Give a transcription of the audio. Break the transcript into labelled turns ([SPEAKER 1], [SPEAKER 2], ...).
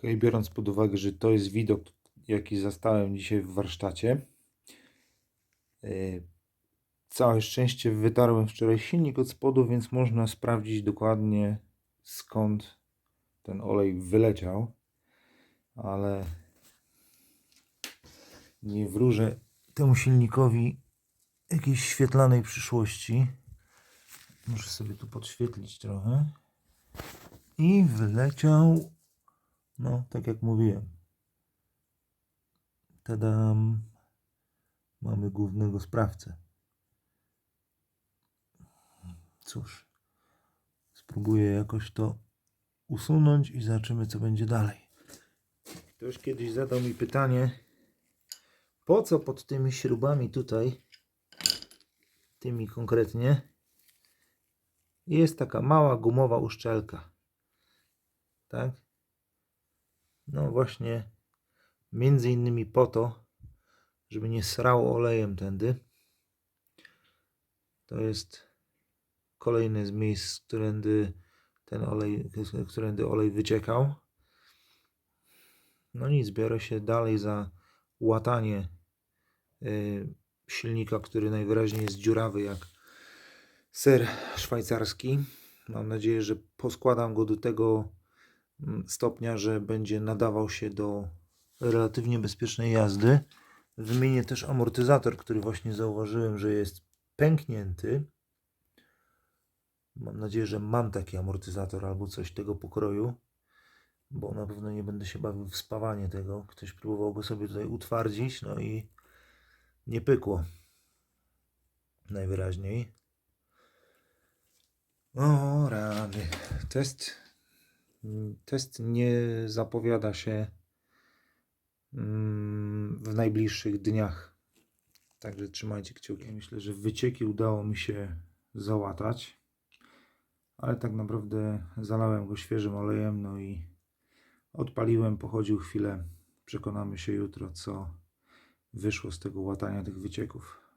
[SPEAKER 1] Okay, biorąc pod uwagę, że to jest widok, jaki zastałem dzisiaj w warsztacie. Yy, Całe szczęście wytarłem wczoraj silnik od spodu, więc można sprawdzić dokładnie skąd ten olej wyleciał. Ale nie wróżę temu silnikowi jakiejś świetlanej przyszłości. Muszę sobie tu podświetlić trochę. I wyleciał, no tak jak mówiłem. Tadam. Mamy głównego sprawcę. Cóż, spróbuję jakoś to usunąć i zobaczymy, co będzie dalej. Ktoś kiedyś zadał mi pytanie, po co pod tymi śrubami tutaj, tymi konkretnie, jest taka mała gumowa uszczelka. Tak? No właśnie, między innymi po to, żeby nie srało olejem tędy. To jest kolejne z miejsc, którędy ten olej, którędy olej wyciekał. No nic, biorę się dalej za łatanie y, silnika, który najwyraźniej jest dziurawy jak ser szwajcarski. Mam nadzieję, że poskładam go do tego stopnia, że będzie nadawał się do relatywnie bezpiecznej jazdy. Wymienię też amortyzator, który właśnie zauważyłem, że jest pęknięty. Mam nadzieję, że mam taki amortyzator albo coś tego pokroju, bo na pewno nie będę się bawił w spawanie tego. Ktoś próbował go sobie tutaj utwardzić, no i nie pykło. Najwyraźniej. O rany. Test, test nie zapowiada się mm, w najbliższych dniach. Także trzymajcie kciuki. Myślę, że wycieki udało mi się załatać. Ale tak naprawdę zalałem go świeżym olejem, no i odpaliłem, pochodził chwilę. Przekonamy się jutro, co wyszło z tego łatania tych wycieków.